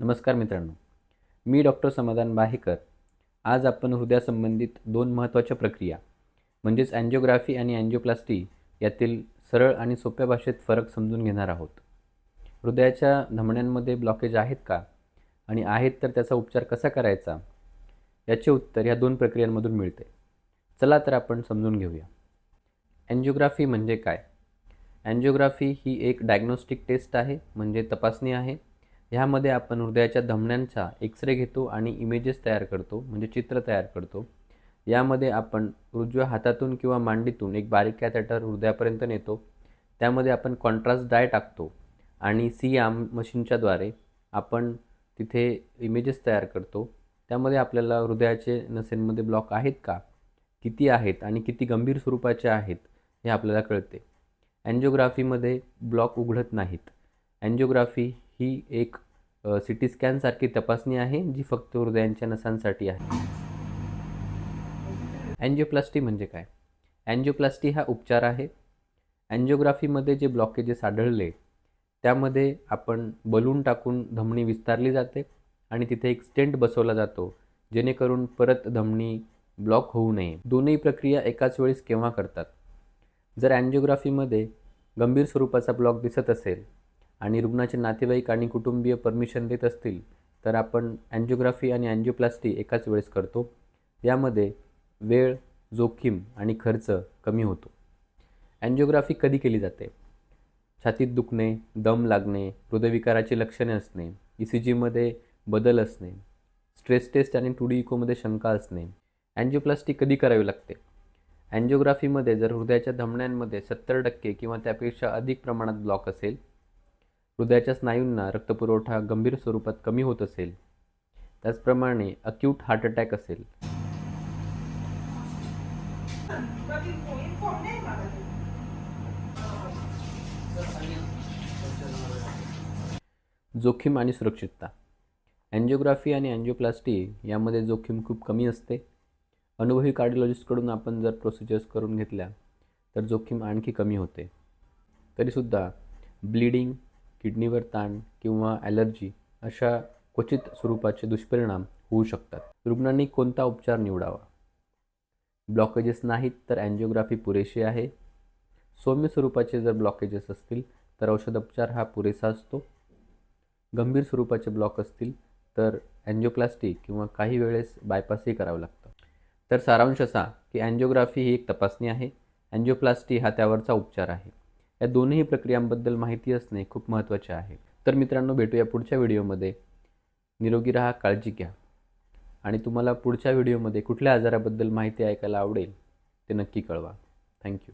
नमस्कार मित्रांनो. मी डॉक्टर समाधान बाहेकर. आज आपण हृदयासंबंधित दोन महत्त्वाच्या प्रक्रिया म्हणजेच अँजिओग्राफी आणि अँजिओप्लास्टी यातील सरळ आणि सोप्या भाषेत फरक समजून घेणार आहोत. हृदयाच्या धमन्यांमध्ये ब्लॉकेज आहेत का? आणि आहेत तर त्याचा उपचार कसा करायचा? याचे उत्तर ह्या दोन प्रक्रियांमधून मिळते. चला तर आपण समजून घेऊया. अँजिओग्राफी म्हणजे काय? अँजिओग्राफी ही एक डायग्नोस्टिक टेस्ट आहे म्हणजे तपासणी आहे. ह्यामध्ये आपण हृदयाच्या धमन्यांचा एक्सरे घेतो आणि इमेजेस तयार करतो म्हणजे चित्र तयार करतो. यामध्ये आपण उजव्या हातातून किंवा मांडीतून एक बारीक कॅथेटर हृदयापर्यंत नेतो. त्यामध्ये आपण कॉन्ट्रास्ट डाय टाकतो आणि सी आम मशीनच्याद्वारे आपण तिथे इमेजेस तयार करतो. त्यामध्ये आपल्याला हृदयाचे नसेंमध्ये ब्लॉक आहेत का? किती आहेत आणि किती गंभीर स्वरूपाचे आहेत हे आपल्याला कळते. अँजिओग्राफीमध्ये ब्लॉक उघडत नाहीत. अँजिओग्राफी ही एक सी टी स्कॅनसारखी तपासणी आहे जी फक्त हृदयांच्या नसांसाठी आहे. अँजिओप्लास्टी म्हणजे काय? अँजिओप्लास्टी हा उपचार आहे. अँजिओग्राफीमध्ये जे ब्लॉकेजेस आढळले त्यामध्ये आपण बलून टाकून धमनी विस्तारली जाते आणि तिथे एक स्टेंट बसवला जातो जेणेकरून परत धमनी ब्लॉक होऊ नये. दोन्ही प्रक्रिया एकाच वेळेस केव्हा करतात? जर अँजिओग्राफीमध्ये गंभीर स्वरूपाचा ब्लॉक दिसत असेल आणि रुग्णाचे नातेवाईक आणि कुटुंबीय परमिशन देत असतील तर आपण अँजिओग्राफी आणि अँजिओप्लास्टी एकाच वेळेस करतो. यामध्ये वेळ जोखीम आणि खर्च कमी होतो. अँजिओग्राफी कधी केली जाते? छातीत दुखणे दम लागणे हृदयविकाराची लक्षणे असणे ई सी जीमध्ये बदल असणे स्ट्रेस टेस्ट आणि टू डी इकोमध्ये शंका असणे. अँजिओप्लास्टी कधी करावी लागते? अँजिओग्राफीमध्ये जर हृदयाच्या धमण्यांमध्ये सत्तर टक्के किंवा त्यापेक्षा अधिक प्रमाणात ब्लॉक असेल हृदयाच्या स्नायूंना रक्तपुरवठा गंभीर स्वरूपात कमी होत असेल त्याचप्रमाणे अक्यूट हार्ट अटॅक असेल. जोखीम आणि सुरक्षितता. अँजिओग्राफी आणि अँजिओप्लास्टी यामध्ये जोखीम खूप कमी असते. अनुभवी कार्डिओलॉजिस्टकडून आपण जर प्रोसिजर्स करून घेतल्या तर जोखीम आणखी कमी होते. तरीसुद्धा ब्लिडिंग किडनीवर ताण किंवा ॲलर्जी अशा क्वचित स्वरूपाचे दुष्परिणाम होऊ शकतात. रुग्णांनी कोणता उपचार निवडावा? ब्लॉकेजेस नाहीत तर अँजिओग्राफी पुरेशी आहे. सौम्य स्वरूपाचे जर ब्लॉकेजेस असतील तर औषधोपचार हा पुरेसा असतो. गंभीर स्वरूपाचे ब्लॉक असतील तर अँजिओप्लास्टी किंवा काही वेळेस बायपासही करावं लागतं. तर सारांश असा की अँजिओग्राफी ही एक तपासणी आहे. अँजिओप्लास्टी हा त्यावरचा उपचार आहे. या दोन्ही प्रक्रियांबद्दल माहिती असणे खूप महत्त्वाचे आहे. तर मित्रांनो भेटूया पुढच्या व्हिडिओमध्ये. निरोगी राहा काळजी घ्या. आणि तुम्हाला पुढच्या व्हिडिओमध्ये कुठल्या आजाराबद्दल माहिती ऐकायला आवडेल ते नक्की कळवा. थँक्यू